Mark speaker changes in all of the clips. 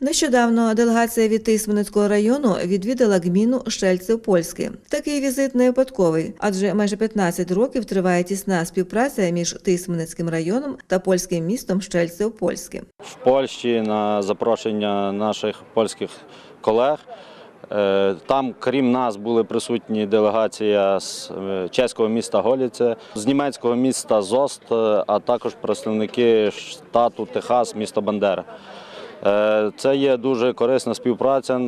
Speaker 1: Нещодавно делегація від Тисменецького району відвідала гміну Щельцев Польське. Такий візит не випадковий, адже майже 15 років триває тісна співпраця між Тисменецьким районом та польським містом Щельцев Польське.
Speaker 2: в Польщі на запрошення наших польських колег. Е, Там, крім нас, були присутні делегація з е, чеського міста Голіце, з німецького міста Зост, е, а також представники штату Техас, міста Бандера. Е, Це є дуже корисна співпраця.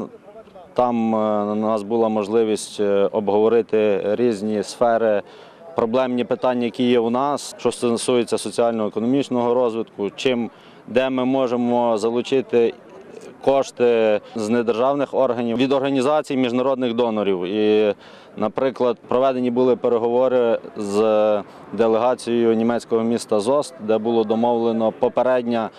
Speaker 2: Там е, у нас була можливість е, обговорити різні сфери, проблемні питання, які є у нас, що стосується соціально-економічного розвитку, чим де ми можемо залучити кошти з недержавних органів від організацій міжнародних донорів. І, наприклад, проведені були переговори з делегацією німецького міста Зост, де було домовлено попередня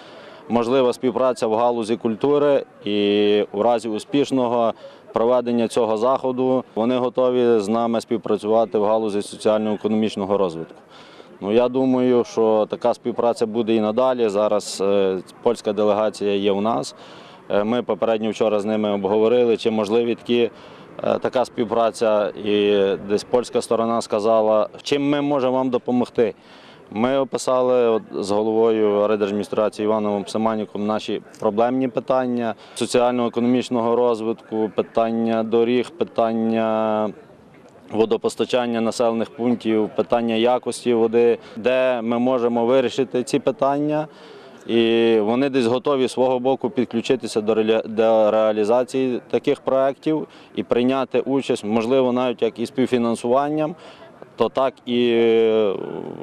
Speaker 2: можлива співпраця в галузі культури, і у разі успішного проведення цього заходу вони готові з нами співпрацювати в галузі соціально-економічного розвитку. Ну, я думаю, що така співпраця буде і надалі. Зараз е, польська делегація є у нас. Е, Ми попередньо вчора з ними обговорили, чи можливі такі, е, така співпраця. І десь польська сторона сказала, чим ми можемо вам допомогти. Ми описали з головою райдержадміністрації Івановим Семаніком наші проблемні питання соціально-економічного розвитку, питання доріг, питання водопостачання населених пунктів, питання якості води, де ми можемо вирішити ці питання. І вони десь готові свого боку підключитися до реалізації таких проєктів і прийняти участь, можливо, навіть як і співфінансуванням, то так і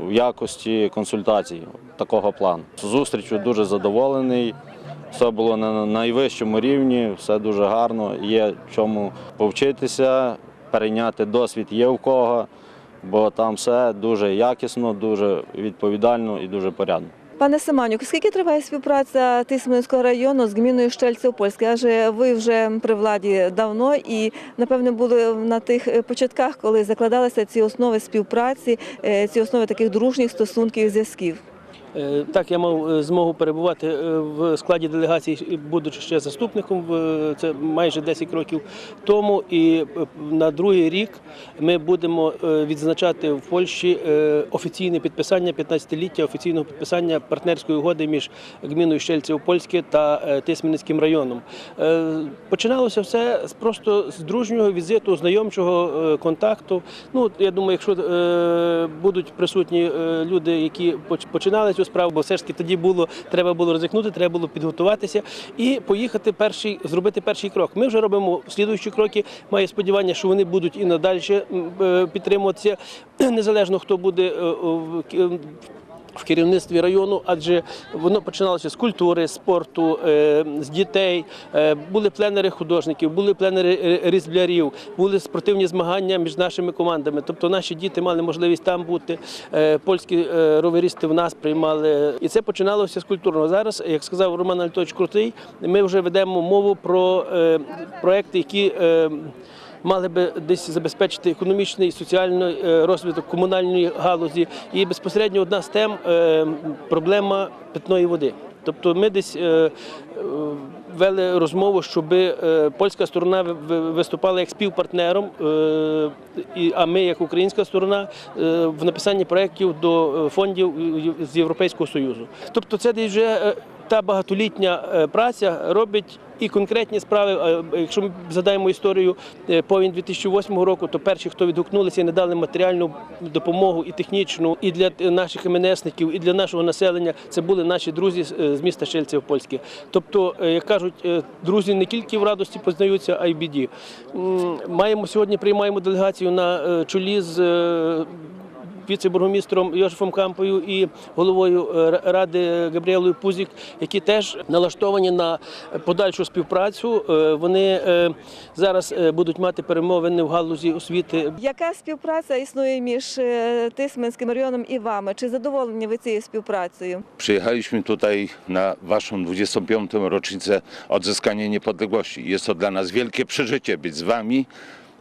Speaker 2: в якості консультацій такого плану. Зустрічю дуже задоволений. Все було на найвищому рівні, все дуже гарно. Є чому повчитися, перейняти досвід є в кого, бо там все дуже якісно, дуже відповідально і дуже порядно.
Speaker 1: Пане Семанюк, скільки триває співпраця Тисменського району з гміною Щельцев Польське? Адже ви вже при владі давно і напевне були на тих е, початках, коли закладалися ці основи співпраці, е, ці основи таких дружніх стосунків і зв'язків.
Speaker 3: Е, Так, я мав е, змогу перебувати е, в складі делегації, будучи ще заступником, це майже 10 років тому. І на другий рік ми будемо відзначати в Польщі офіційне підписання 15-ліття офіційного підписання партнерської угоди між гміною Щельців Польське та Тисменницьким районом. Починалося все просто з дружнього візиту, знайомчого контакту. Ну, я думаю, якщо будуть присутні люди, які поч- починали цю справу, бо все ж таки тоді було треба було ризикнути, треба було підготуватися і поїхати перший, зробити перший крок. Ми вже робимо слідуючі кроки. Маю сподівання, що вони будуть і надалі е, підтримуватися, незалежно хто буде е, в керівництві району, адже воно починалося з культури, спорту, е, з дітей. Е, Були пленери художників, були пленери е, різблярів, були спортивні змагання між нашими командами. Тобто наші діти мали можливість там бути. Польські роверісти в нас приймали. І це починалося з культурного. Зараз, як сказав Роман Альтович Крутий, ми вже ведемо мову про проекти, які. Мали би десь забезпечити економічний і соціальний е, розвиток комунальної галузі. І безпосередньо одна з тем е, проблема питної води. Тобто ми десь е, вели розмову, щоб польська сторона ви- ви- виступала як співпартнером, а ми, як українська сторона, в написанні проєктів до фондів з Європейського Союзу. Тобто це десь вже та багатолітня е, праця робить і конкретні справи. Якщо ми згадаємо історію е, повінь 2008 року, то перші, хто відгукнулися і надали матеріальну допомогу і технічну, і для наших МНСників, і для нашого населення, це були наші друзі з- е, міста Шельцев Польське. Тобто, як кажуть, друзі не тільки в радості познаються, а й в біді. Маємо сьогодні приймаємо делегацію на чолі з. Віце-бургомістром Йошефом Кампою і головою е, ради Габріелою Пузік, які теж налаштовані на подальшу співпрацю. Е, Вони е, зараз будуть мати перемовини в галузі освіти.
Speaker 1: Яка співпраця існує між Тисменським районом і вами? Чи задоволені ви цією співпрацею?
Speaker 4: Przyjechaliśmy tutaj na Waszą 25. rocznicę odzyskania niepodległości. Jest to dla nas wielkie przeżycie być z Wami,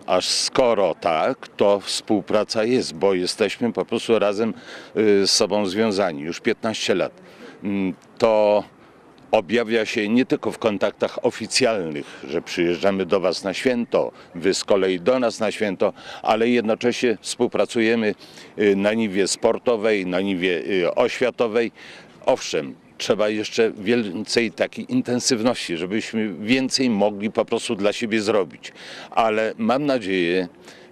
Speaker 4: aż skoro tak, to współpraca jest, bo jesteśmy po prostu razem y, z sobą związani już 15 lat. Mm, To objawia się nie tylko w kontaktach oficjalnych, że przyjeżdżamy do Was na święto, Wy z kolei do nas na święto, ale jednocześnie współpracujemy y, na niwie sportowej, na niwie y, oświatowej. Owszem, trzeba jeszcze więcej takiej intensywności, żebyśmy więcej mogli po prostu dla siebie zrobić. Ale mam nadzieję,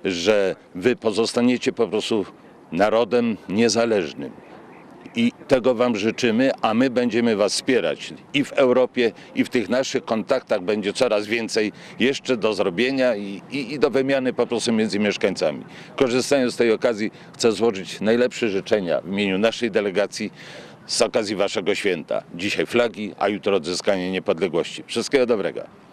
Speaker 4: że Wy pozostaniecie po prostu narodem niezależnym. I tego Wam życzymy, a my będziemy Was wspierać i w Europie, i w tych naszych kontaktach będzie coraz więcej jeszcze do zrobienia i, i, i do wymiany po prostu między mieszkańcami. Korzystając z tej okazji, chcę złożyć najlepsze życzenia w imieniu naszej delegacji z okazji Waszego święta. Dzisiaj flagi, a jutro odzyskanie niepodległości. Wszystkiego dobrego.